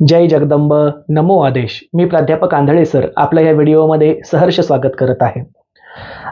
जय जगदंब नमो आदेश. मी प्राध्यापक आंधळे सर. आपल्या या व्हिडिओमध्ये सहर्ष स्वागत करत आहे.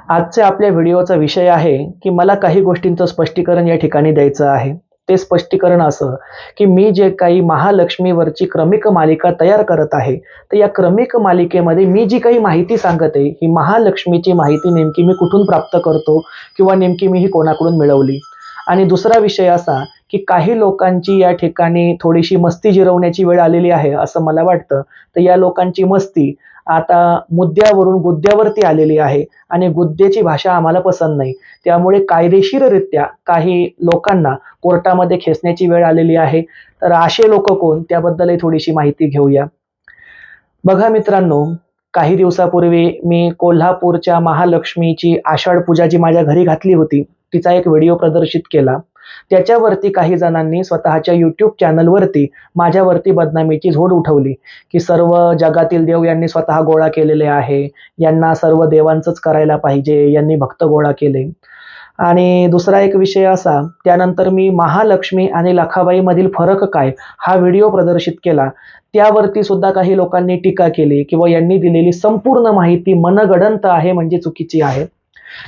आजच्या आपल्या व्हिडिओचा विषय आहे की मला काही गोष्टींचं स्पष्टीकरण या ठिकाणी द्यायचं आहे. ते स्पष्टीकरण असं की मी जे काही महालक्ष्मीवरची क्रमिक मालिका तयार करत आहे तर या क्रमिक मालिकेमध्ये मी जी काही माहिती सांगत आहे ही महालक्ष्मीची माहिती नेमकी मी कुठून प्राप्त करतो किंवा नेमकी मी ही कोणाकडून मिळवली? आणि दुसरा विषय असा की काही लोकांची या ठिकाणी थोडीशी मस्ती जिरवण्याची वेळ आलेली आहे असं मला वाटतं. तर या लोकांची मस्ती आता मुद्द्यावरून गुद्द्यावरती आलेली आहे आणि गुद्द्याची भाषा आम्हाला पसंत नाही. त्यामुळे कायदेशीररित्या काही लोकांना कोर्टामध्ये खेचण्याची वेळ आलेली आहे. तर असे लोक कोण? त्याबद्दलही थोडीशी माहिती घेऊया. बघा मित्रांनो काही दिवसापूर्वी मी कोल्हापूरच्या महालक्ष्मीची आषाढ पूजा जी माझ्या घरी घातली होती. तिचा एक व्हिडिओ प्रदर्शित केला. त्याच्यावरती काही जणांनी स्वतःच्या युट्यूब चॅनलवरती माझ्यावरती बदनामीची झोड उठवली. की सर्व जगातील देव यांनी स्वतः गोळा केलेले आहे. यांना सर्व देवांचंच करायला पाहिजे. यांनी भक्त गोळा केले. आणि दुसरा एक विषय असा त्यानंतर मी महालक्ष्मी आणि लखाबाईमधील फरक काय हा व्हिडिओ प्रदर्शित केला. त्यावरती सुद्धा काही लोकांनी टीका केली किंवा यांनी दिलेली संपूर्ण माहिती मनगडंत आहे म्हणजे चुकीची आहे.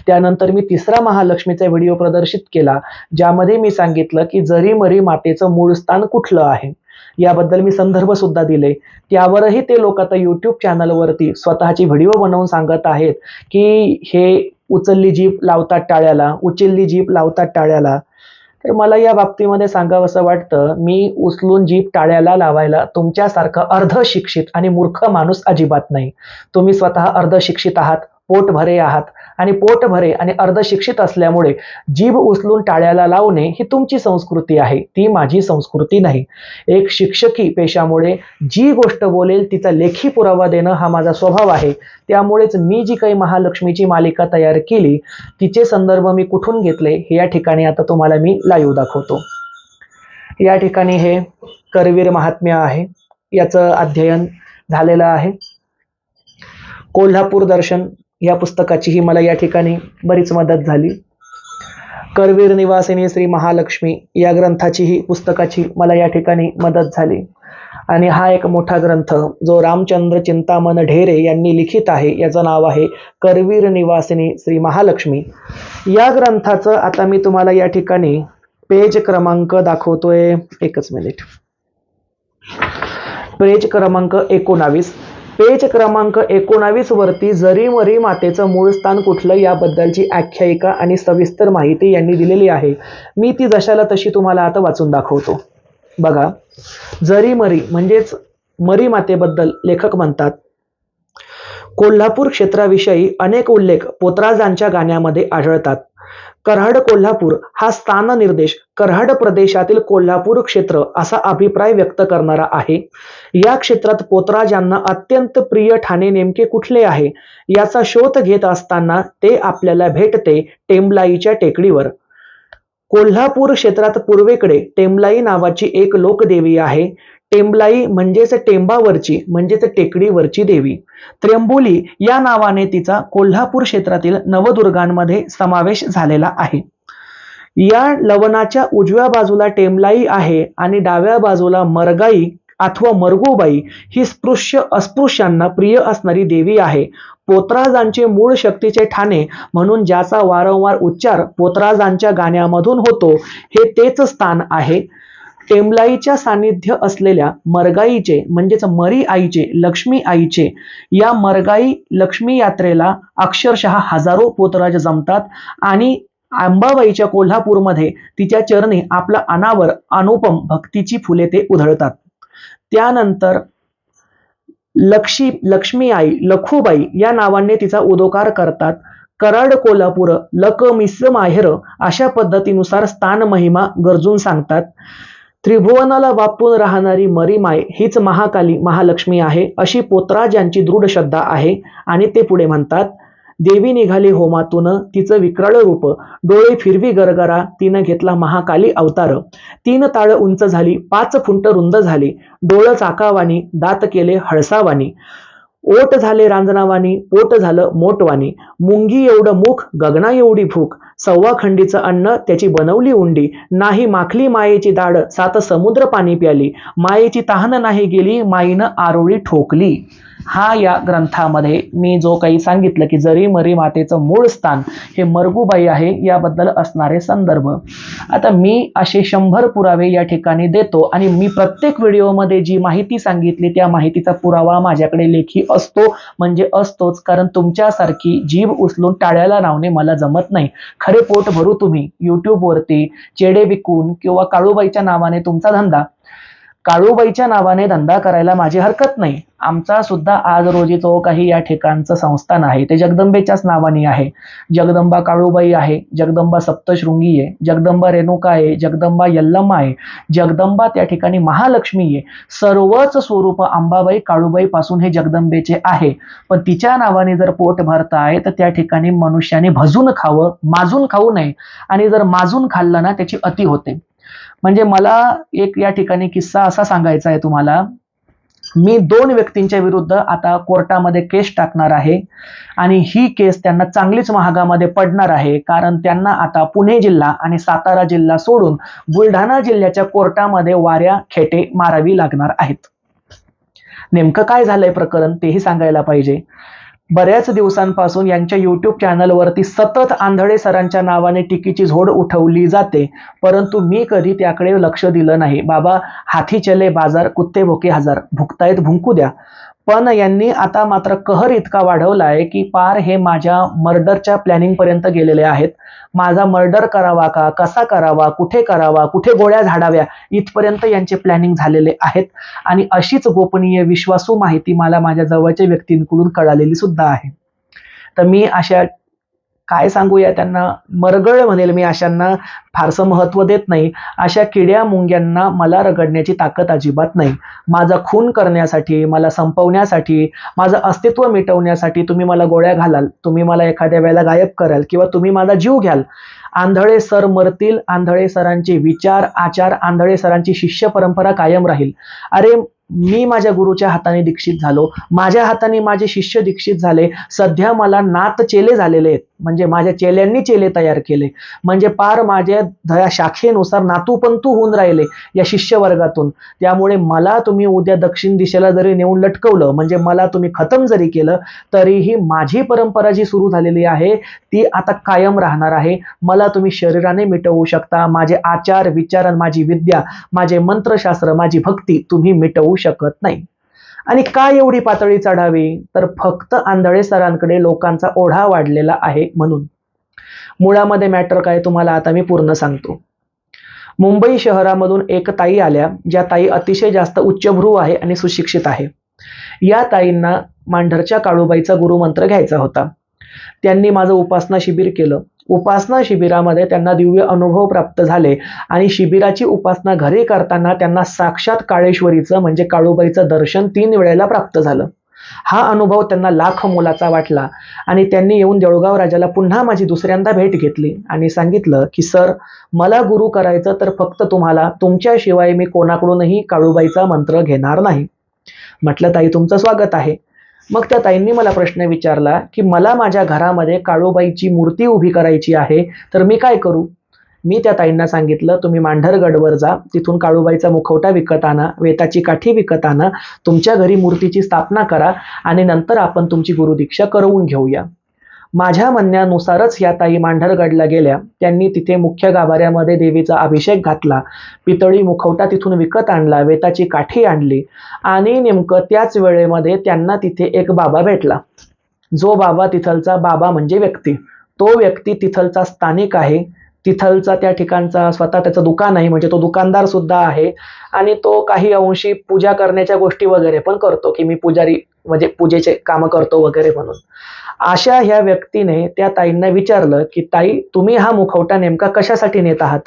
त्यानंतर मी तिसरा महालक्ष्मीचा व्हिडिओ प्रदर्शित केला ज्यामध्ये मी सांगितलं की जरी मरी मातेचं मूळ स्थान कुठलं आहे याबद्दल मी संदर्भ सुद्धा दिले. त्यावरही ते लोक आता युट्यूब चॅनलवरती स्वतःची व्हिडिओ बनवून सांगत आहेत की हे उचलली जीप लावतात टाळ्याला उचलली जीप लावतात टाळ्याला. तर मला या बाबतीमध्ये सांगावं असं वाटतं मी उचलून जीप टाळ्याला लावायला तुमच्यासारखं अर्ध शिक्षित आणि मूर्ख माणूस अजिबात नाही. तुम्ही स्वतः अर्ध शिक्षित आहात पोट भरे आहात. आणि पोट भरे आणि अर्धशिक्षित असल्यामुळे जीभ उचलून टाळ्याला लावणे ही तुमची संस्कृती आहे. ती माझी संस्कृती नाही. एक शिक्षकी पेशामुळे जी गोष्ट बोलेल तिचा लेखी पुरावा देणं हा माझा स्वभाव आहे. त्यामुळेच मी जी काही महालक्ष्मीची मालिका तयार केली तिचे संदर्भ मी कुठून घेतले हे या ठिकाणी आता तुम्हाला मी लाईव्ह दाखवतो. या ठिकाणी हे करवीर महात्म्य आहे. याचं अध्ययन झालेलं आहे. कोल्हापूर दर्शन या पुस्तकाचीही मला या ठिकाणी बरीच मदत झाली. करवीर निवासिनी श्री महालक्ष्मी या ग्रंथाचीही पुस्तकाची मला या ठिकाणी मदत झाली. आणि हा एक मोठा ग्रंथ जो रामचंद्र चिंतामन ढेरे यांनी लिखित आहे याचं नाव आहे करवीर निवासिनी श्री महालक्ष्मी. या ग्रंथाचं आता मी तुम्हाला या ठिकाणी पेज क्रमांक दाखवतोय एकच मिनिट. पेज क्रमांक एकोणावीस. पेज क्रमांक एकोणावीस वरती जरी मरी मातेचं मूळ स्थान कुठलं याबद्दलची आख्यायिका आणि सविस्तर माहिती यांनी दिलेली आहे. मी ती जशाला तशी तुम्हाला आता वाचून दाखवतो. बघा जरी मरी म्हणजेच मरी मातेबद्दल लेखक म्हणतात कोल्हापूर क्षेत्राविषयी अनेक उल्लेख पोतराजांच्या गाण्यामध्ये आढळतात. कराड कोल्हापूर हा स्थाननिर्देश कराड प्रदेशातील कोल्हापूर क्षेत्र असा अभिप्राय व्यक्त करणारा आहे. या क्षेत्रात पोतराजांना अत्यंत प्रिय ठाणे नेमके कुठले आहे याचा शोध घेत असताना ते आपल्याला भेटते टेंबलाईच्या टेकडीवर. कोल्हापूर क्षेत्रात पूर्वेकडे टेंबलाई नावाची एक लोकदेवी आहे. टेंबलाई म्हणजेच टेंबावरची म्हणजेच टेकडीवरची देवी. त्र्यंबोली या नावाने तिचा कोल्हापूर क्षेत्रातील नवदुर्गांमध्ये समावेश झालेला आहे. या लवणाच्या उजव्या बाजूला टेंबलाई आहे आणि डाव्या बाजूला मरगाई अथवा मरगोबाई ही स्पृश्य अस्पृश्यांना प्रिय असणारी देवी आहे. पोतराजांचे मूळ शक्तीचे ठाणे म्हणून ज्याचा वारंवार उच्चार पोतराजांच्या गाण्यामधून होतो हे तेच स्थान आहे. टेंबलाईच्या सानिध्य असलेल्या मरगाईचे म्हणजेच मरी आईचे लक्ष्मी आईचे या मरगाई लक्ष्मी यात्रेला अक्षरशः हजारो पोतराज जमतात आणि अंबाबाईच्या कोल्हापूरमध्ये तिच्या चरणी आपला अनावर अनुपम भक्तीची फुले ते उधळतात. त्यानंतर लक्षी लक्ष्मी आई लखुबाई या नावाने तिचा उदोकार करतात. कराड कोल्हापूर लक मिस माहेर अशा पद्धतीनुसार स्थान महिमा गरजून सांगतात. त्रिभुवनाला वापून राहणारी मरीमाय हीच महाकाली महालक्ष्मी आहे अशी पोतराजांची दृढ श्रद्धा आहे आणि ते पुढे म्हणतात देवी निघाली होमातून तिचं विक्राळ रूप डोळे फिरवी गरगरा तिनं घेतला महाकाली अवतार. तीन ताळ उंच झाली पाच फुंट रुंद झाली डोळ चाकावानी दात केले हळसावानी ओट झाले रांजणावानी पोट झालं मोटवानी मुंगी एवढं मुख गगना एवढी भूक. सव्वा खंडीचं अन्न त्याची बनवली उंडी. नाही माखली मायेची दाड सात समुद्र पाणी प्याली. मायेची तहान नाही गेली माईनं आरोळी ठोकली. हा या ग्रंथामध्ये मी जो काही सांगितलं की जरी मरी मातेचं मूळ स्थान हे मरगूबाई आहे याबद्दल असणारे संदर्भ. आता मी असे शंभर पुरावे या ठिकाणी देतो आणि मी प्रत्येक व्हिडिओमध्ये जी माहिती सांगितली त्या माहितीचा पुरावा माझ्याकडे लेखी असतो. म्हणजे असतोच कारण तुमच्यासारखी जीभ उचलून टाळ्याला लावणे मला जमत नाही. खरे पोट भरू तुम्ही. युट्यूबवरती चेडे विकून किंवा काळूबाईच्या नावाने तुमचा धंदा काळूबाईच्या नावाने धंदा करायला माझी हरकत नाही. आमचा सुद्धा आज रोजी जो काही या ठिकाणचं संस्थान आहे. ते जगदंबेच्याच नावाने आहे. जगदंबा काळूबाई आहे जगदंबा सप्तशृंगी आहे जगदंबा रेणुका आहे जगदंबा यल्लम्मा आहे जगदंबा त्या ठिकाणी महालक्ष्मी आहे. सर्वच स्वरूप अंबाबाई काळूबाई पासून हे जगदंबेचे आहे. पण तिच्या नावाने जर पोट भरताय तर त्या ठिकाणी मनुष्याने भजून खावं माजून खाऊ नये. आणि जर माजून खाल्लं ना त्याची अति होते. म्हणजे मला एक या ठिकाणी किस्सा असा सांगायचा आहे तुम्हाला. मी दोन व्यक्तींच्या विरुद्ध आता कोर्टामध्ये केस टाकणार आहे आणि ही केस त्यांना चांगलीच महागामध्ये पडणार आहे कारण त्यांना आता पुणे जिल्हा आणि सातारा जिल्हा सोडून बुलढाणा जिल्ह्याच्या कोर्टामध्ये वाऱ्या खेटे मारावी लागणार आहेत. नेमकं काय झालंय प्रकरण तेही सांगायला पाहिजे. बऱ्याच दिवसांपासून यांच्या युट्यूब चॅनलवरती सतत आंधळे सरांच्या नावाने टीकीची झोड उठवली जाते. परंतु मी कधी त्याकडे लक्ष दिलं नाही. बाबा हाथी चले बाजार कुत्ते भोके हजार. भुकतायत भुंकू द्या. पण यांनी आता मात्र कहर इतका वाढवलाय की पार हे माझ्या मर्डरच्या प्लॅनिंग पर्यंत गेलेले आहेत. माझा मर्डर करावा का? कसा करावा? कुठे करावा? कुठे गोळ्या झाडाव्या? इथपर्यंत यांचे प्लॅनिंग झालेले आहेत. आणि अशीच गोपनीय विश्वासू माहिती मला माझ्या जवळच्या व्यक्तींकडून कळालेली सुद्धा आहे. तर मी अशा काय सांगूया त्यांना? मरगळ म्हणेल मी अशांना. फारसं महत्त्व देत नाही. अशा किड्या मुंग्यांना मला रगडण्याची ताकद अजिबात नाही. माझा खून करण्यासाठी मला संपवण्यासाठी माझं अस्तित्व मिटवण्यासाठी तुम्ही मला गोळ्या घालाल. तुम्ही मला एखाद्या वेळेला गायब कराल किंवा तुम्ही माझा जीव घ्याल. आंधळे सर मरतील. आंधळे सरांचे विचार आचार आंधळे सरांची शिष्य परंपरा कायम राहील. अरे मी माझ्या गुरुच्या हाताने दीक्षित झालो. माझ्या हाताने माझे शिष्य दीक्षित झाले. सध्या मला नात चेले झालेले आहेत. म्हणजे माझ्या चेल्यांनी चेले तयार केले. म्हणजे पार माझ्या दया शाखेनुसार नातूपंतू होऊन राहिले या शिष्य वर्गातून त्यामुळे मला तुम्ही उद्या दक्षिण दिशेला जरी नेऊन लटकवलं म्हणजे मला तुम्ही खतम जरी केलं तरीही माझी परंपरा जी सुरू झालेली आहे ती आता कायम राहणार आहे. मला तुम्ही शरीराने मिटवू शकता. माझे आचार विचार आणि माझी विद्या माझे मंत्रशास्त्र माझी भक्ती तुम्ही मिटवू शकत नाही. आणि का एवढी पातळी चढावी? तर फक्त आंधळे सरांकडे लोकांचा ओढा वाढलेला आहे म्हणून. मुळामध्ये मॅटर काय तुम्हाला आता मी पूर्ण सांगतो. मुंबई शहरामधून एक ताई आल्या ज्या ताई अतिशय जास्त उच्चभ्रू आहे आणि सुशिक्षित आहे. या ताईंना मांढरच्या काळूबाईचा गुरुमंत्र घ्यायचा होता. त्यांनी माझं उपासना शिबिर केलं. उपासना शिबिरामध्ये त्यांना दिव्य अनुभव प्राप्त झाले. आणि शिबिराची उपासना घरी करताना त्यांना साक्षात काळेश्वरीचं म्हणजे काळूबाईचं दर्शन तीन वेळेला प्राप्त झालं. हा अनुभव त्यांना लाख मोलाचा वाटला. आणि त्यांनी येऊन देऊळगाव राजाला पुन्हा माझी दुसऱ्यांदा भेट घेतली. आणि सांगितलं की सर मला गुरु करायचं तर फक्त तुम्हाला तुमच्याशिवाय मी कोणाकडूनही काळूबाईचा मंत्र घेणार नाही. म्हटलं ताई तुमचं स्वागत आहे. मग त्या ताईंनी मला प्रश्न विचारला की मला माझ्या घरामध्ये काळोबाईची मूर्ती उभी करायची आहे तर मी काय करू? मी त्या ताईंना सांगितलं तुम्ही मांढरगडवर जा तिथून काळूबाईचा मुखवटा विकत आणा वेताची काठी विकत आणा तुमच्या घरी मूर्तीची स्थापना करा आणि नंतर आपण तुमची गुरुदीक्षा करवून घेऊया. माझ्या म्हणण्यानुसारच या ताई मांढरगडला गेल्या. त्यांनी तिथे मुख्य गाभाऱ्यामध्ये देवीचा अभिषेक घातला. पितळी मुखवटा तिथून विकत आणला वेताची काठी आणली आणि नेमकं त्याच वेळेमध्ये त्यांना तिथे एक बाबा भेटला. जो बाबा तिथलचा बाबा म्हणजे व्यक्ती. तो व्यक्ती तिथलचा स्थानिक आहे. तिथलचा त्या ठिकाणचा स्वतः त्याचं दुकान आहे म्हणजे तो दुकानदार सुद्धा आहे आणि तो काही अंशी पूजा करण्याच्या गोष्टी वगैरे पण करतो की मी पुजारी म्हणजे पूजेचे कामं करतो वगैरे म्हणून. अशा ह्या व्यक्तीने त्या ताईंना विचारलं की ताई तुम्ही हा मुखवटा नेमका कशासाठी नेत आहात?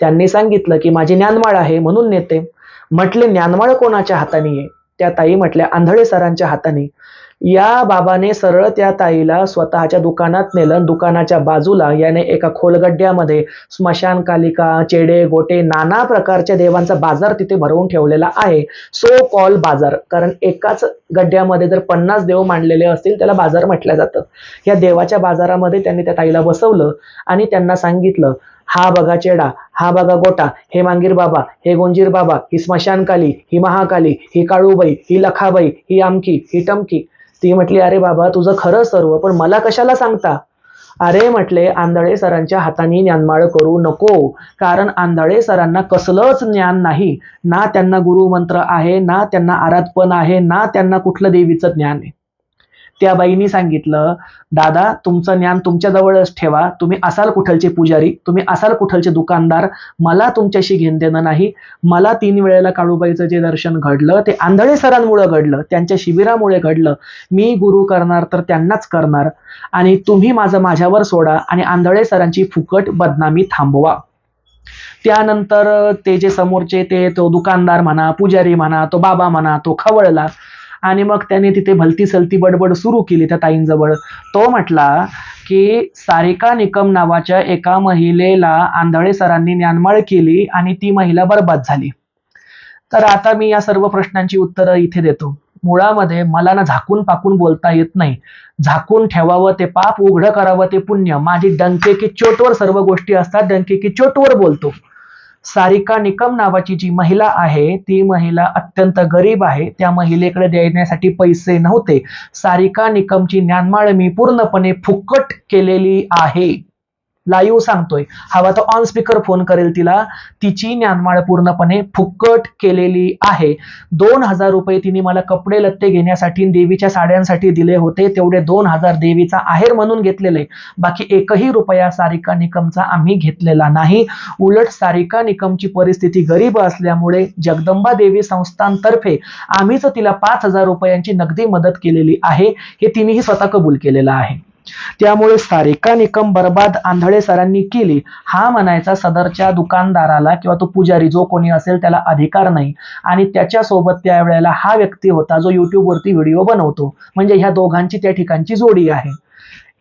त्यांनी सांगितलं की माझी ज्ञानमाळ आहे म्हणून नेते. म्हटले ज्ञानमाळ कोणाच्या हाताने आहे? त्या ताई म्हटल्या आंधळे सरांच्या हाताने. या बाबाने सरळ त्या ताईला स्वतःच्या दुकानात नेलं. दुकानाच्या बाजूला याने एका खोलगड्ड्यामध्ये स्मशान कालिका चेडे गोटे नाना प्रकारच्या देवांचा बाजार तिथे भरवून ठेवलेला आहे. सो कॉल बाजार. कारण एकाच गड्ड्यामध्ये जर पन्नास देव मांडलेले असतील त्याला बाजार म्हटलं जातं. या देवाच्या बाजारामध्ये त्यांनी त्या ताईला बसवलं आणि त्यांना सांगितलं हा बघा चेडा हा बघा गोटा हे मांगीर बाबा हे गोंजीर बाबा ही स्मशानकाली ही महाकाली ही काळूबाई ही लखाबाई ही आमकी ही टमकी. ती म्हटली अरे बाबा तुझं खरं सर्व पण मला कशाला सांगता? अरे म्हटले आंधळे सरांच्या हाताने ज्ञानमाळ करू नको कारण आंधळे सरांना कसलंच ज्ञान नाही. ना त्यांना गुरुमंत्र आहे ना त्यांना आराधपण आहे ना त्यांना कुठलं देवीचं ज्ञान आहे. त्या बाईंनी सांगितलं दादा तुमचं ज्ञान तुमच्याजवळच ठेवा. तुम्ही असाल कुठलचे पुजारी तुम्ही असाल कुठलचे दुकानदार. मला तुमच्याशी घेण देणं नाही. मला तीन वेळेला काळूबाईचं जे दर्शन घडलं ते आंधळे सरांमुळे घडलं त्यांच्या शिबिरामुळे घडलं. मी गुरु करणार तर त्यांनाच करणार. आणि तुम्ही माझं माझ्यावर सोडा आणि आंधळे सरांची फुकट बदनामी थांबवा. त्यानंतर ते जे समोरचे ते तो दुकानदार म्हणा पुजारी म्हणा तो बाबा म्हणा तो खवळला. आणि मग त्याने तिथे भलती सलती बडबड सुरू केली त्या ताईंजवळ. तो म्हटला की सारिका निकम नावाच्या एका महिलेला आंधळे सरांनी ज्ञानमाळ केली आणि ती महिला बरबाद झाली. तर आता मी या सर्व प्रश्नांची उत्तरं इथे देतो. मुळामध्ये मला ना झाकून पाकून बोलता येत नाही. झाकून ठेवावं ते पाप उघडं करावं ते पुण्य. माझी डंके की चोटवर सर्व गोष्टी असतात डंके की चोटवर बोलतो. सारिका निकम नावाची जी महिला आहे ती महिला अत्यंत गरीब आहे. त्या महिलेकडे देण्यासाठी पैसे नव्हते. सारिका निकमची ज्ञानमाळ मी पूर्णपणे फुकट केलेली आहे. लाईव्ह सांगतोय. हवा तर ऑन स्पीकर फोन करेल तिला. तिची ज्ञानमाळ पूर्णपणे फुकट केलेली आहे. दोन हजार रुपये तिने मला कपडे लत्ते घेण्यासाठी देवीच्या साड्यांसाठी दिले होते. तेवढे दोन हजार देवीचा आहेर म्हणून घेतलेले. बाकी एकही रुपया सारिका निकमचा आम्ही घेतलेला नाही. उलट सारिका निकमची परिस्थिती गरीब असल्यामुळे जगदंबा देवी संस्थांतर्फे आम्हीच तिला पाच हजार रुपयांची नगदी मदत केलेली आहे. हे तिनेही स्वतः कबूल केलेलं आहे. त्यामुळे सारिका निकम बर्बाद आंधळे सरांनी केली. हा म्हणायचा सदरच्या दुकानदाराला किंवा तो पुजारी जो कोणी असेल त्याला अधिकार नाही. आणि त्याच्यासोबत त्यावेळेला हा व्यक्ती होता जो युट्यूबवरती व्हिडिओ बनवतो. म्हणजे ह्या दोघांची त्या ठिकाणची जोडी आहे.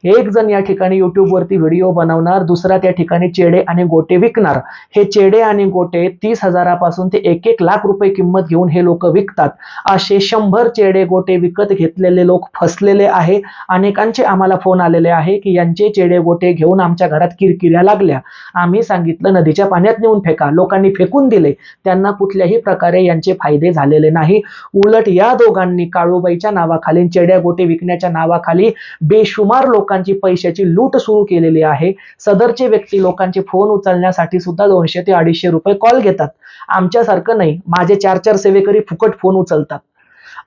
एक जण या ठिकाणी युट्यूबवरती व्हिडिओ बनवणार दुसरा त्या ठिकाणी चेडे आणि गोटे विकणार. हे चेडे आणि गोटे तीस हजारापासून ते एक एक लाख रुपये किंमत घेऊन हे लोक विकतात. असे शंभर चेडे गोटे विकत घेतलेले लोक फसलेले आहे. अनेकांचे आम्हाला फोन आलेले आहे की यांचे चेडे गोटे घेऊन आमच्या घरात किरकिऱ्या लागल्या. आम्ही सांगितलं नदीच्या पाण्यात नेऊन फेका. लोकांनी फेकून दिले. त्यांना कुठल्याही प्रकारे यांचे फायदे झालेले नाही. उलट या दोघांनी काळूबाईच्या नावाखाली चेड्या गोटे विकण्याच्या नावाखाली बेशुमार लोक लोकांची पैशाची लूट सुरू केलेली आहे. सदरचे व्यक्ती लोकांचे फोन उचलण्यासाठी सुद्धा दोनशे ते अडीचशे रुपये कॉल घेतात. आमच्यासारखं नाही माझे चार चार सेवेकरी फुकट फोन उचलतात.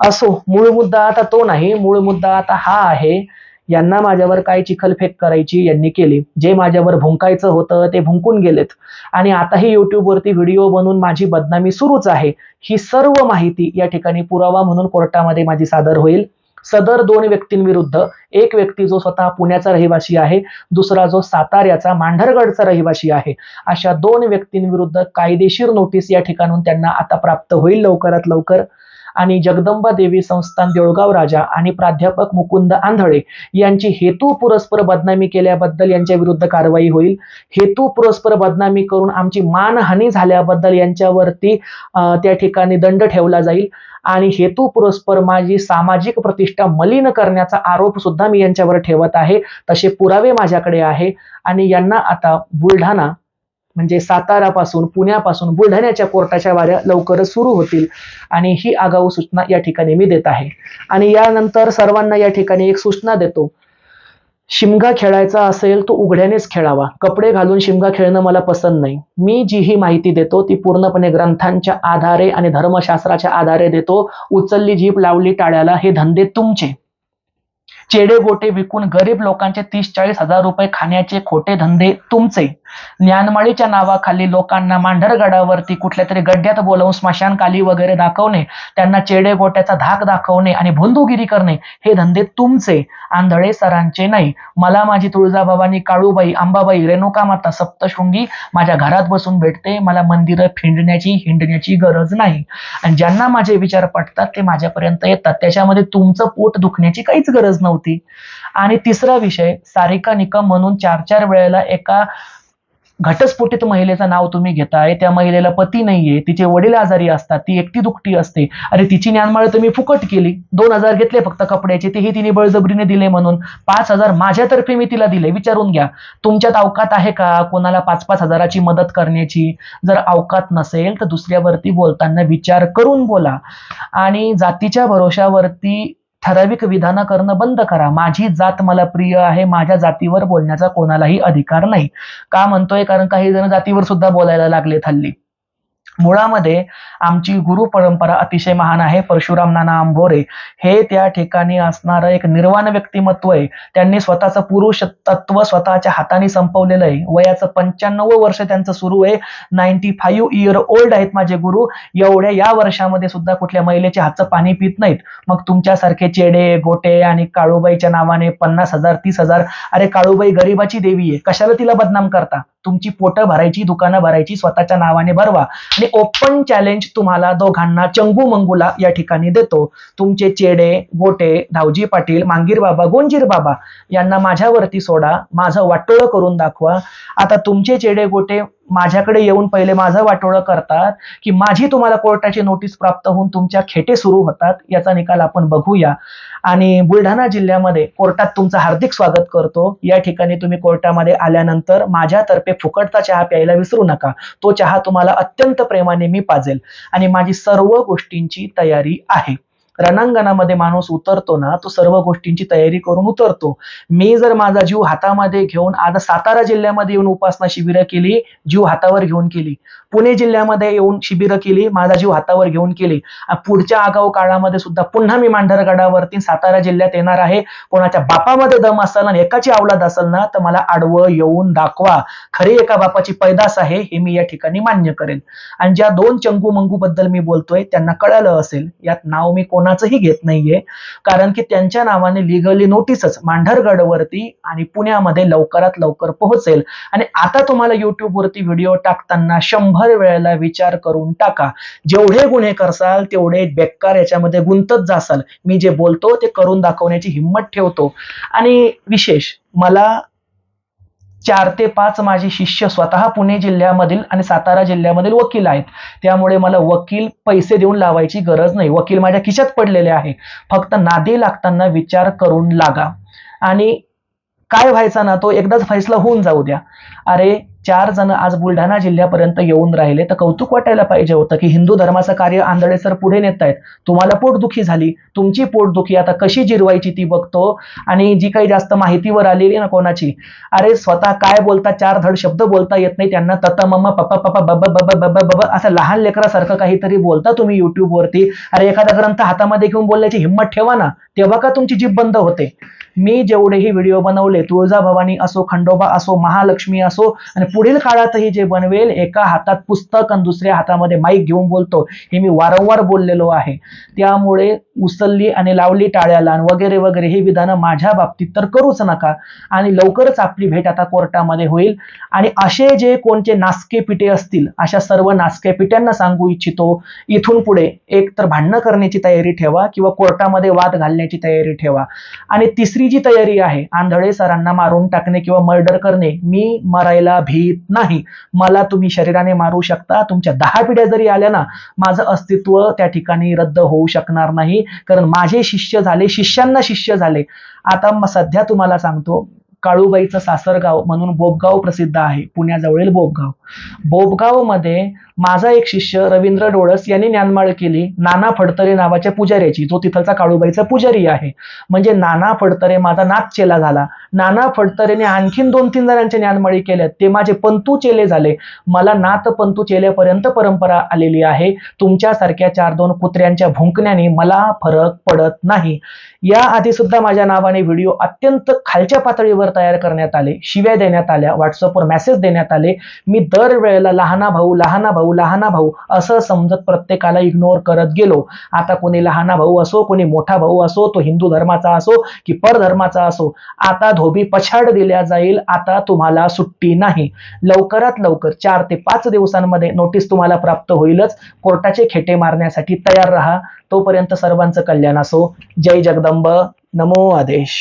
असो मूळ मुद्दा आता तो नाही मूळ मुद्दा आता हा आहे यांना माझ्यावर काय चिखलफेक करायची यांनी केली. जे माझ्यावर भुंकायचं होतं ते भुंकून गेलेत. आणि आताही युट्यूबवरती व्हिडिओ बनवून माझी बदनामी सुरूच आहे. ही सर्व माहिती या ठिकाणी पुरावा म्हणून कोर्टामध्ये माझी सादर होईल. सदर दोन व्यक्तींविरुद्ध एक व्यक्ती जो स्वतः पुण्याचा रहिवासी आहे दुसरा जो साताऱ्याचा मांढरगडचा रहिवासी आहे. अशा दोन व्यक्तींविरुद्ध कायदेशीर नोटीस या ठिकाणून त्यांना आता प्राप्त होईल लवकरात लवकर. आणि जगदंबा देवी संस्थान देऊळगाव राजा आणि प्राध्यापक मुकुंद आंधळे यांची हेतू पुरस्पर बदनामी केल्याबद्दल यांच्या विरुद्ध कारवाई होईल. हेतू पुरस्पर बदनामी करून आमची मानहानी झाल्याबद्दल यांच्यावरती त्या ठिकाणी दंड ठेवला जाईल. आणि हेतू पुरस्पर माझी सामाजिक प्रतिष्ठा मलिन करण्याचा आरोप सुद्धा मी यांच्यावर ठेवत आहे. तसे पुरावे माझ्याकडे आहे. आणि यांना आता बुलढाणा म्हणजे सातारापासून पुण्यापासून बुलढाण्याच्या कोर्टाच्या वाऱ्या लवकरच सुरू होतील. आणि ही आगाऊ सूचना या ठिकाणी मी देत आहे. आणि यानंतर सर्वांना या ठिकाणी एक सूचना देतो. शिमगा खेळायचा असेल तो उघड्यानेच खेळावा. कपडे घालून शिमगा खेळणं मला पसंत नाही. मी जी ही माहिती देतो ती पूर्णपणे ग्रंथांच्या आधारे आणि धर्मशास्त्राच्या आधारे देतो. उचलली जीप लावली टाळ्याला हे धंदे तुमचे. चेडे गोटे विकून गरीब लोकांचे तीस चाळीस हजार रुपये खाण्याचे खोटे धंदे तुमचे. ज्ञानमाळीच्या नावाखाली लोकांना मांढरगडावरती कुठल्या तरी गड्ड्यात बोलावून स्मशानकाली वगैरे दाखवणे त्यांना चेडे गोट्याचा धाक दाखवणे आणि भोंदूगिरी करणे हे धंदे तुमचे. आंधळे सरांचे नाही. मला माझी तुळजाभवानी काळूबाई अंबाबाई रेणुका माता सप्तशृंगी माझ्या घरात बसून भेटते. मला मंदिरं फिंडण्याची हिंडण्याची गरज नाही. आणि ज्यांना माझे विचार पटतात ते माझ्यापर्यंत येतात. त्याच्यामध्ये तुमचं पोट दुखण्याची काहीच गरज नव्हती. आणि तिसरा विषय सारिका निकम म्हणून चार चार वेळेला एका घटस्फोटित महिलेचं नाव तुम्ही घेताय. त्या महिलेला पती नाहीये. तिचे वडील आजारी असतात. ती एकटी दुखटी असते. अरे तिची ज्ञानमाळ तुम्ही फुकट केली. दोन हजार घेतले फक्त कपड्याचे. तेही तिने बळजबरीने दिले म्हणून. पाच हजार माझ्यातर्फे मी तिला दिले. विचारून घ्या. तुमच्यात अवकात आहे का? कोणाला पाच पाच हजाराची मदत करण्याची? जर अवकात नसेल तर दुसऱ्यावरती बोलताना विचार करून बोला. आणि जातीच्या भरोशावरती ठराविक विधानं करणं बंद करा. माझी जात मला प्रिय आहे माझ्या जातीवर बोलण्याचा कोणालाही अधिकार नाही. का म्हणतोय? कारण काही जण जातीवर सुद्धा बोलायला लागलेत हल्ली. मुळामध्ये आमची गुरु परंपरा अतिशय महान आहे. परशुराम नाना आंभोरे हे त्या ठिकाणी असणारं एक निर्वाण व्यक्तिमत्व आहे. त्यांनी स्वतःचं पुरुष तत्व स्वतःच्या हाताने संपवलेलं आहे. वयाचं पंच्याण्णव वर्ष त्यांचं सुरू आहे. नाईन्टी फाईव्ह इयर ओल्ड आहेत माझे गुरु. एवढ्या या वर्षामध्ये सुद्धा कुठल्या महिलेच्या हातचं पाणी पित नाहीत. मग तुमच्यासारखे चेडे गोटे आणि काळूबाईच्या नावाने पन्नास हजार तीस हजार अरे काळूबाई गरिबाची देवी आहे. कशाला तिला बदनाम करता? तुमची पोटं भरायची दुकानं भरायची स्वतःच्या नावाने भरवा. आणि ओपन चॅलेंज तुम्हाला दोघांना चंगू मंगूला या ठिकाणी देतो. तुमचे चेडे गोटे धावजी पाटील मांगीर बाबा गोंजीर बाबा यांना माझ्यावरती सोडा. माझं वाटोळं करून दाखवा. आता तुमचे चेडे गोटे माझ्याकडे येऊन पहिले माझं वाटोळं करतात की माझी तुम्हाला कोर्टाची नोटीस प्राप्त होऊन तुमच्या खेटे सुरू होतात. याचा निकाल आपण बघूया. आणि बुलढाणा जिल्ह्यामध्ये कोर्टात तुमचं हार्दिक स्वागत करतो. या ठिकाणी तुम्ही कोर्टामध्ये आल्यानंतर माझ्यातर्फे फुकटचा चहा प्यायला विसरू नका. तो चहा तुम्हाला अत्यंत प्रेमाने मी पाजेल. आणि माझी सर्व गोष्टींची तयारी आहे. रणांगणामध्ये माणूस उतरतो ना तो सर्व गोष्टींची तयारी करून उतरतो. मी जर माझा जीव हातामध्ये घेऊन आज सातारा जिल्ह्यामध्ये येऊन उपासना शिबिरं केली जीव हातावर घेऊन केली पुणे जिल्ह्यामध्ये येऊन शिबिरं केली माझा जीव हातावर घेऊन केली. पुढच्या आगाऊ काळामध्ये सुद्धा पुन्हा मी मांढरगडावरती सातारा जिल्ह्यात येणार आहे. कोणाच्या बापामध्ये दम असेल आणि एकाची अवलाद असेल ना तर मला आडवं येऊन दाखवा. खरी एका बापाची पैदास आहे हे मी या ठिकाणी मान्य करेन. आणि ज्या दोन चंगू मंगू बद्दल मी बोलतोय त्यांना कळालं असेल यात नाव मी कोणाचंही घेत नाहीये. कारण की त्यांच्या नावाने लिगली नोटीसच मांढरगडवरती आणि पुण्यामध्ये लवकरात लवकर पोहोचेल. आणि आता तुम्हाला युट्यूबवरती व्हिडिओ टाकताना शंभर वेळेला विचार करून टाका. जेवढे गुन्हे करसाल तेवढे बेकार याच्यामध्ये गुंतत जासाल. मी जे बोलतो ते करून दाखवण्याची हिंमत ठेवतो. आणि विशेष मला चार ते पाच माझे शिष्य स्वतः पुणे जिल्ह्यामधील आणि सातारा जिल्ह्यामधील वकील आहेत. त्यामुळे मला वकील पैसे देऊन लावायची गरज नाही. वकील माझ्या खिशात पडलेले आहे. फक्त नादी लागताना विचार करून लागा. आणि काय व्हायचा ना तो एकदाच फैसला होऊन जाऊ द्या. अरे चार जण आज बुलढाणा जिल्ह्यापर्यंत येऊन राहिले. तर कौतुक वाटायला पाहिजे होतं की हिंदू धर्माचं कार्य आंधळे सर पुढे नेत आहेत तुम्हाला पोटदुखी झाली. तुमची पोटदुखी आता कशी जिरवायची ती बघतो. आणि जी काही जास्त माहितीवर आलेली ना कोणाची अरे स्वतः काय बोलता चार धड शब्द बोलता येत नाही. त्यांना तत मम्मा पप्पा पप्पा बब्बा बब्बा बब्बा बब्बा असं लहान लेकरासारखं काहीतरी बोलता तुम्ही युट्यूबवरती अरे एखादा ग्रंथ हातामध्ये घेऊन बोलण्याची हिंमत ठेवा ना. तेव्हा का तुमची जीभ बंद होते? मी जेवढेही व्हिडिओ बनवले तुळजा भवानी असो खंडोबा असो महालक्ष्मी असो आणि पुढील काळातही जे बनवेल एका हातात पुस्तक आणि दुसऱ्या हातामध्ये माईक घेऊन बोलतो हे मी वारंवार बोललेलो आहे. त्यामुळे उचलली आणि लावली टाळ्याला वगैरे वगैरे ही विधानं माझ्या बाबतीत तर करूच नका. आणि लवकरच आपली भेट आता कोर्टामध्ये होईल. आणि असे जे कोणते नासके पिटे असतील अशा सर्व नासके पिट्यांना सांगू इच्छितो इथून पुढे एक तर भांडणं करण्याची तयारी ठेवा किंवा कोर्टामध्ये वाद घालण्याची तयारी ठेवा. आणि तिसरी जी तयारी आहे आंधळे सरांना मारून टाकणे किंवा मर्डर करणे मी मरायला भी भीत नाही. मला तुम्ही शरीराने मारू शकता. तुमच्या दहा पिढ्या जरी आल्या ना माझं अस्तित्व त्या ठिकाणी रद्द होऊ शकणार नाही. कारण माझे शिष्य झाले शिष्यांना शिष्य झाले. आता सध्या तुम्हाला सांगतो काळूबाईचं सासरगाव म्हणून बोबगाव प्रसिद्ध आहे. पुण्याजवळील बोबगाव. बोबगावमध्ये माझा एक शिष्य रवींद्र डोळस यांनी ज्ञानमाळ केली. नाना फडतरे नावाच्या पुजाऱ्याची. जो तिथलचा काळूबाईचा पुजारी आहे. म्हणजे नाना फडतरे माझा नाथ चेला झाला. नाना फडतरेने आणखीन दोन तीन जणांचे ज्ञानमाळी केल्यात ते माझे पंतू चेले झाले. मला नाथ पंतू चेलेपर्यंत परंपरा आलेली आहे. तुमच्यासारख्या चार दोन कुत्र्यांच्या भुंकण्याने मला फरक पडत नाही. या आधी सुद्धा माझ्या नावाने व्हिडिओ अत्यंत खालच्या पातळीवर तयार करण्यात आले शिव्या देण्यात आल्या व्हॉट्सअपवर मेसेज देण्यात आले. मी दर वेळेला लहाना भाऊ लहाना भाऊ लहाना भाऊ असं समजत प्रत्येकाला इग्नोर करत गेलो. आता कोणी लहाना भाऊ असो कोणी मोठा भाऊ असो तो हिंदू धर्माचा असो की परधर्माचा असो आता धोबी पछाड दिल्या जाईल आता तुम्हाला सुट्टी नाही. लवकरात लवकर चार ते पाच दिवसांमध्ये नोटीस तुम्हाला प्राप्त होईलच. कोर्टाचे खेटे मारण्यासाठी तयार राहा. तोपर्यंत सर्वांचं कल्याण असो. जय जगदंब. नमो आदेश.